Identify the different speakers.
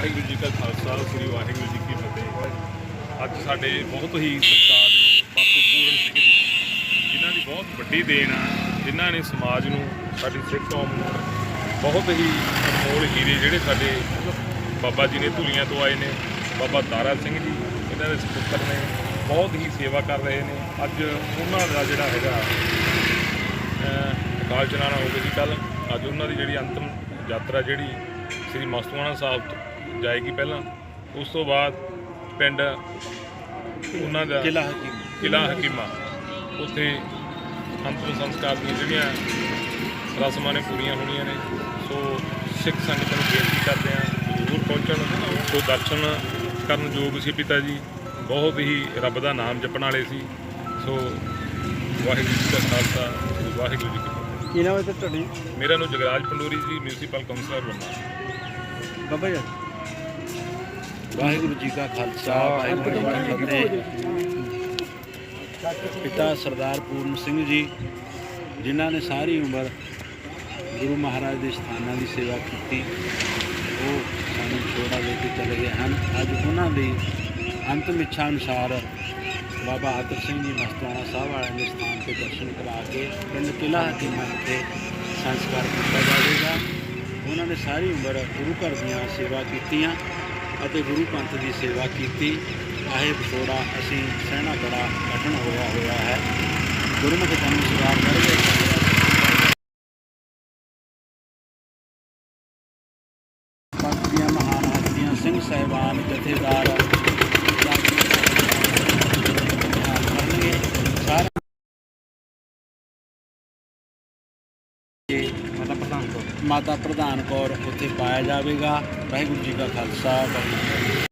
Speaker 1: ਵਾਹਿਗੁਰੂ ਜੀ ਕਾ ਖਾਲਸਾ, ਸ੍ਰੀ ਵਾਹਿਗੁਰੂ ਜੀ ਕੀ ਫਤਿਹ। ਅੱਜ ਸਾਡੇ ਬਹੁਤ ਹੀ ਸਤਿਕਾਰਯੋਗ ਬਾਪੂ ਪੂਰਨ ਸਿੰਘ ਜੀ, ਜਿਨ੍ਹਾਂ ਦੀ ਬਹੁਤ ਵੱਡੀ ਦੇਣ ਆ, ਜਿਨ੍ਹਾਂ ਨੇ ਸਮਾਜ ਨੂੰ, ਸਾਡੀ ਸਿੱਖ ਕੌਮ ਨੂੰ ਬਹੁਤ ਹੀ ਅਨਮੋਲ ਹੀਰੇ ਜਿਹੜੇ ਸਾਡੇ ਬਾਬਾ ਜੀ ਨੇ ਧੁਲੀਆਂ ਤੋਂ ਆਏ ਨੇ, ਬਾਬਾ ਤਾਰਾ ਸਿੰਘ ਜੀ, ਇਹਨਾਂ ਦੇ ਸੁਪੁੱਤਰ ਨੇ, ਬਹੁਤ ਹੀ ਸੇਵਾ ਕਰ ਰਹੇ ਨੇ। ਅੱਜ ਉਹਨਾਂ ਦਾ ਜਿਹੜਾ ਹੈਗਾ, ਅਹ, ਅਕਾਲ ਚਲਾਣਾ ਹੋ ਗਿਆ ਜੀ ਕੱਲ ਅੱਜ ਉਹਨਾਂ ਦੀ ਜਿਹੜੀ ਅੰਤਮ ਯਾਤਰਾ ਜਿਹੜੀ, ਸ੍ਰੀ ਮਸਤੂਆਣਾ ਸਾਹਿਬ ਤੋਂ ਜਾਏਗੀ ਪਹਿਲਾਂ। ਉਸ ਤੋਂ ਬਾਅਦ ਪਿੰਡ ਉਹਨਾਂ ਦਾ
Speaker 2: ਕਿਲਾ ਹਕੀਮ।
Speaker 1: ਕਿਲਾ ਹਕੀਮਾ। ਉੱਥੇ ਅੰਤਮ ਸੰਸਕਾਰ ਦੀਆਂ ਜਿਹੜੀਆਂ ਰਸਮਾਂ ਨੇ ਪੂਰੀਆਂ ਹੋਣੀਆਂ ਨੇ ਸੋ ਸਿੱਖ ਸੰਗਤ ਨੂੰ ਬੇਨਤੀ ਕਰਦੇ ਆ ਜ਼ਰੂਰ ਪਹੁੰਚਣ ਸੋ ਦਰਸ਼ਨ ਕਰਨ ਯੋਗ ਸੀ ਪਿਤਾ ਜੀ। ਬਹੁਤ ਹੀ ਰੱਬ ਦਾ ਨਾਮ ਜਪਣ ਵਾਲੇ ਸੀ। ਸੋ ਵਾਹਿਗੁਰੂ ਜੀ ਦਾ ਖਾਲਸਾ ਸ੍ਰੀ ਵਾਹਿਗੁਰੂ ਜੀ ਕੀ ਫਤਿਹ।
Speaker 2: ਕੀ ਨਾਮ ਹੈ ਤੁਹਾਡੀ
Speaker 1: ਮੇਰਾ ਨਾਮ ਜਗਰਾਜ ਪੰਡੋਰੀ ਜੀ ਮਿਊਨਿਸਪਲ ਕਾਉਂਸਲਰ ਬੰਨਾ
Speaker 2: ਬਾਬਾ ਜੀ
Speaker 3: ਵਾਹਿਗੁਰੂ ਜੀ ਕਾ ਖਾਲਸਾ ਵਾਹਿਗੁਰੂ ਜੀ ਕੀ ਫਤਿਹ। ਪਿਤਾ ਸਰਦਾਰ ਪੂਰਨ ਸਿੰਘ ਜੀ ਜਿਨ੍ਹਾਂ ਨੇ ਸਾਰੀ ਉਮਰ ਗੁਰੂ ਮਹਾਰਾਜ ਦੇ ਸਥਾਨਾਂ ਦੀ ਸੇਵਾ ਕੀਤੀ ਉਹ ਸਾਨੂੰ ਛੋੜਾ ਦੇ ਕੇ ਚਲੇ ਗਏ ਹਨ। ਅੱਜ ਉਹਨਾਂ ਦੀ ਅੰਤਮ ਇੱਛਾ ਅਨੁਸਾਰ ਬਾਬਾ ਆਦਰ ਸਿੰਘ ਜੀ ਮਸਤਾਨਾ ਸਾਹਿਬ ਵਾਲਿਆਂ ਦੇ ਸਥਾਨ ਤੇ ਦਰਸ਼ਨ ਕਰਾ ਕੇ ਪਿੰਡ ਕਿਲਾ ਹਕੀਮਾਂ ਵਿਖੇ ਸੰਸਕਾਰ ਕੀਤਾ ਜਾਵੇਗਾ। ਉਹਨਾਂ ਨੇ ਸਾਰੀ ਉਮਰ ਗੁਰੂ ਘਰ ਦੀਆਂ ਸੇਵਾ ਕੀਤੀਆਂ ਅਤੇ ਗੁਰੂ ਪੰਥ ਦੀ ਸੇਵਾ ਕੀਤੀ। ਆਹੇ ਵਿਛੋੜਾ, ਅਸੀਂ ਸਹਿਣਾ ਬੜਾ ਕਠਿਨ ਹੋਇਆ ਹੋਇਆ ਹੈ। ਗੁਰਮੁਖ ਜਨਮ ਸਵਾਰ ਕਰਕੇ ਪੰਥ ਦੀਆਂ ਮਹਾਨ ਹਸਤੀਆਂ ਸਿੰਘ ਸਾਹਿਬਾਨ, ਜਥੇਦਾਰ ਕਰਨਗੇ ਸਾਰੇ
Speaker 2: ਮਾਤਾ ਪ੍ਰਧਾਨ
Speaker 3: ਕੌਰ ਉੱਥੇ ਪਾਇਆ ਜਾਵੇਗਾ। ਵਾਹਿਗੁਰੂ ਜੀ ਕਾ ਖਾਲਸਾ ਵਾਹਿਗੁਰੂ ਜੀ